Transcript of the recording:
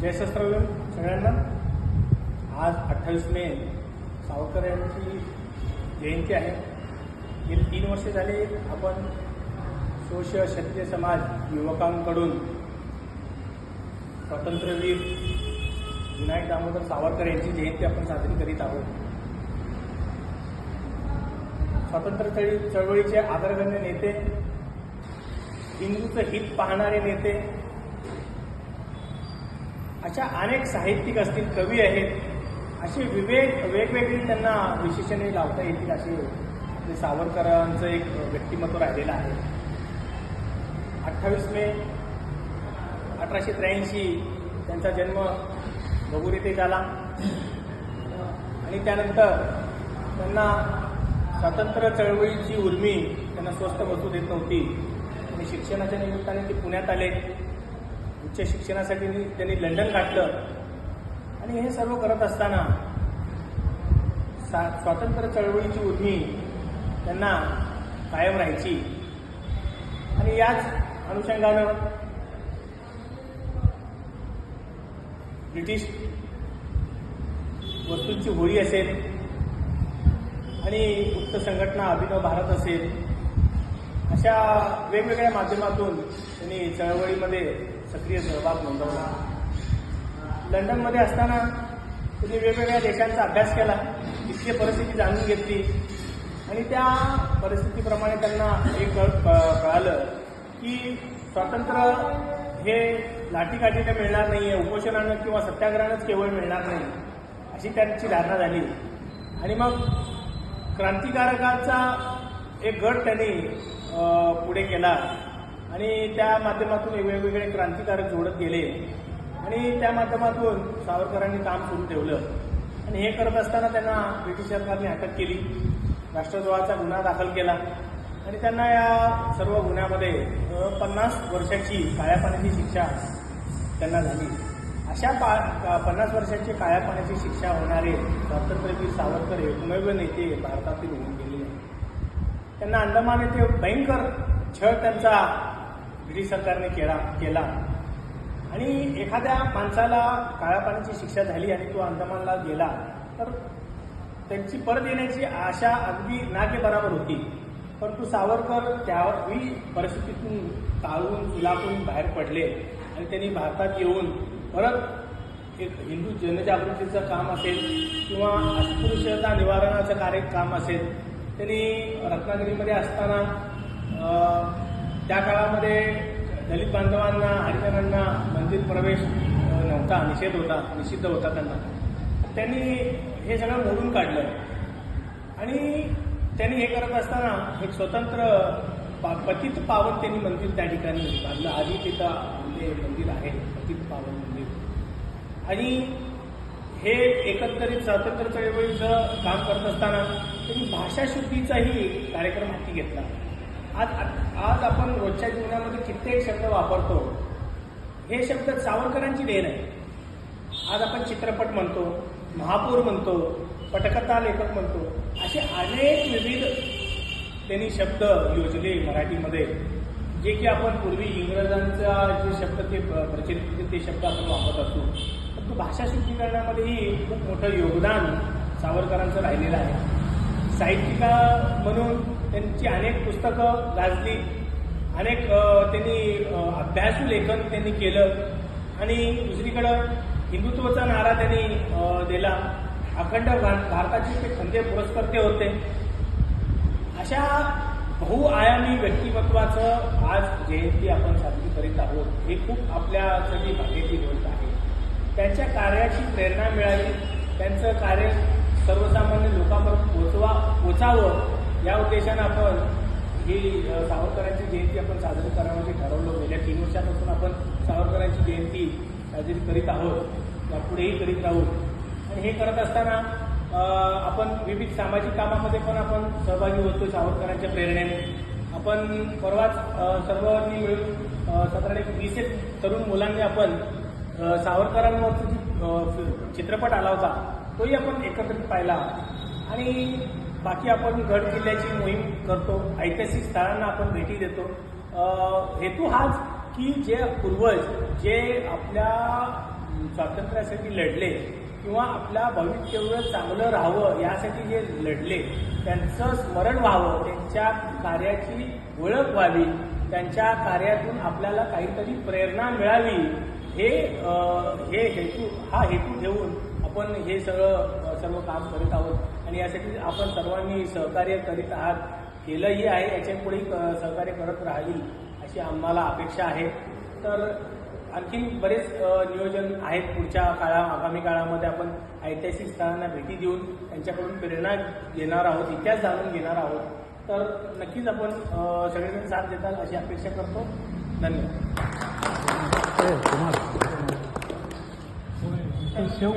जय शस्त्रवीर सगळ्यांना. आज अठ्ठावीस मे सावरकर यांची जयंती आहे. गेली तीन वर्षे झाले आपण शोष क्षत्रिय समाज युवकांकडून स्वातंत्र्यवीर विनायक दामोदर सावरकर यांची जयंती आपण साजरी करीत आहोत. स्वातंत्र्य चळी चळवळीचे आदरगण्य नेते हिंदूचं हित पाहणारे नेते अशा अनेक साहित्यिक असतील कवी आहेत असे विवेक वेगवेगळी त्यांना विशेषणे लावता येतील असे ते सावरकरांचं एक व्यक्तिमत्व राहिलेलं आहे. अठ्ठावीस मे अठराशे त्र्याऐंशी त्यांचा जन्म भगूर येथे झाला. आणि त्यानंतर त्यांना स्वातंत्र्य चळवळीची उर्मी त्यांना स्वस्थ बसू देत नव्हती. आणि शिक्षणाच्या निमित्ताने ते पुण्यात आले. उच्च शिक्षणासाठी त्यांनी लंडन गाठलं. आणि हे सर्व करत असताना सा स्वातंत्र्य चळवळीची उर्मी त्यांना कायम राहायची. आणि याच अनुषंगानं ब्रिटिश वस्तूंची होळी असेल आणि उक्त संघटना अभिनव भारत असेल अशा वेगवेगळ्या माध्यमातून त्यांनी चळवळीमध्ये सक्रिय सहभाग नोंदवला. लंडनमध्ये असताना त्यांनी वेगवेगळ्या देशांचा अभ्यास केला तिथली परिस्थिती जाणून घेतली आणि त्या परिस्थितीप्रमाणे त्यांना एक कळालं की स्वातंत्र्य हे लाठीकाठीने मिळणार नाही आहे उपोषणानं किंवा सत्याग्रहानंच केवळ मिळणार नाही अशी त्यांची धारणा झाली. आणि मग क्रांतिकारकाचा एक गट त्यांनी पुढे केला. आणि त्या माध्यमातून वेगवेगळे क्रांतिकारक जोडत गेले. आणि त्या माध्यमातून सावरकरांनी काम सुरू ठेवलं. आणि हे करत असताना त्यांना ब्रिटिश सरकारने अटक केली. राष्ट्रद्रोहाचा गुन्हा दाखल केला. आणि त्यांना या सर्व गुन्ह्यामध्ये पन्नास वर्षाची काळ्यापाण्याची शिक्षा त्यांना झाली. अशा पा का- पन्नास वर्षाची काळ्यापाण्याची शिक्षा होणारे स्वातंत्र्यवीर सावरकर एकमेव नेते भारतातील होऊन गेले. त्यांना अंदमान येथे भयंकर छळ त्यांचा ब्रिटिश सरकारने केला केला. आणि एखाद्या माणसाला काळ्या पाण्याची शिक्षा झाली आणि तो अंदमानला गेला तर त्यांची परत येण्याची आशा अगदी नाके बराबर होती. परंतु सावरकर त्यावेळी परिस्थितीतून टाळून सुलाखून बाहेर पडले आणि त्यांनी भारतात येऊन परत एक हिंदू जनजागृतीचं काम असेल किंवा अस्पृश्यता निवारणाचं कार्य काम असेल त्यांनी रत्नागिरीमध्ये असताना त्या काळामध्ये दलित बांधवांना हरिजनांना मंदिर प्रवेश नव्हता निषेध होता निषिद्ध होता त्यांना. त्यांनी हे सगळं मोडून काढलं. आणि त्यांनी हे करत असताना एक स्वतंत्र पा पतित पावन त्यांनी मंदिर त्या ठिकाणी बांधलं. आधी तिथं मंदिर आहे पतित पावन मंदिर. आणि हे एकंदरीत स्वातंत्र्य चळवळीचं काम करत असताना त्यांनी भाषाशुद्धीचाही कार्यक्रम हाती घेतला. आज आज रोजच्या जीवनामध्ये कित्येक शब्द वापरतो. हे शब्द सावरकरांची देण आहे. आज आपण चित्रपट म्हणतो महापौर म्हणतो पटकथा लेखक म्हणतो असे अनेक विविध त्यांनी शब्द योजले मराठीमध्ये जे की आपण पूर्वी इंग्रजांचा जे शब्द ते प्रचलित होते ते शब्द आपण वापरत असतो. परंतु भाषा शुद्धीकरणामध्येही खूप मोठं योगदान सावरकरांचं राहिलेलं आहे. साहित्यिका म्हणून त्यांची अनेक पुस्तकं गाजली. अनेक त्यांनी अ, अभ्यासू लेखन त्यांनी केलं. आणि दुसरीकडं हिंदुत्वाचा नारा त्यांनी दिला. अखंड भारताचे ते खंदे पुरस्कर्ते होते. अशा बहुआयामी व्यक्तिमत्वाचं आज जयंती आपण साजरी करीत आहोत. हे खूप आपल्यासाठी भाग्याची गोष्ट आहे. त्यांच्या कार्याची प्रेरणा मिळाली. त्यांचं कार्य सर्वसामान्य लोकांपर्यंत पोचवा पोचावं या उद्देशानं आपण ही सावरकरांची जयंती आपण साजरी करावयाची ठरवलं गेल्या तीन वर्षापासून आपण सावरकरांची जयंती साजरी करीत आहोत. यापुढेही करीत राहू. आणि हे करत असताना आपण विविध सामाजिक कामामध्ये पण आपण सहभागी होतो सावरकरांच्या प्रेरणेने. आपण परवाच सर्वांनी मिळून साधारण एक वीस एक तरुण मुलांनी आपण सावरकरांवरचा चित्रपट आला होता. तोही आपण एकत्रित पाहिला. आणि बाकी आपण गड किल्ल्याची मोहीम करतो ऐतिहासिक स्थळांना आपण भेटी देतो. हेतू हाच की जे पूर्वज जे आपल्या स्वातंत्र्यासाठी लढले किंवा आपल्या भविष्य चांगलं राहावं यासाठी जे लढले त्यांचं स्मरण व्हावं त्यांच्या कार्याची ओळख व्हावी त्यांच्या कार्यातून आपल्याला काहीतरी प्रेरणा मिळावी हे हे हेतू हा हेतू ठेवून आपण हे सगळं सर्व काम करीत आहोत. आणि यासाठी आपण सर्वांनी सहकार्य करीत आहात. केलंही आहे याच्यापुढे सहकार्य करत राहील अशी आम्हाला अपेक्षा आहे. तर आणखीन बरेच नियोजन आहेत पुढच्या काळा आगामी काळामध्ये आपण ऐतिहासिक स्थळांना भेटी देऊन त्यांच्याकडून प्रेरणा घेणार आहोत इतिहास जाणून घेणार आहोत. तर नक्कीच आपण सगळेजण साथ देतात अशी अपेक्षा करतो. धन्यवाद. o seu.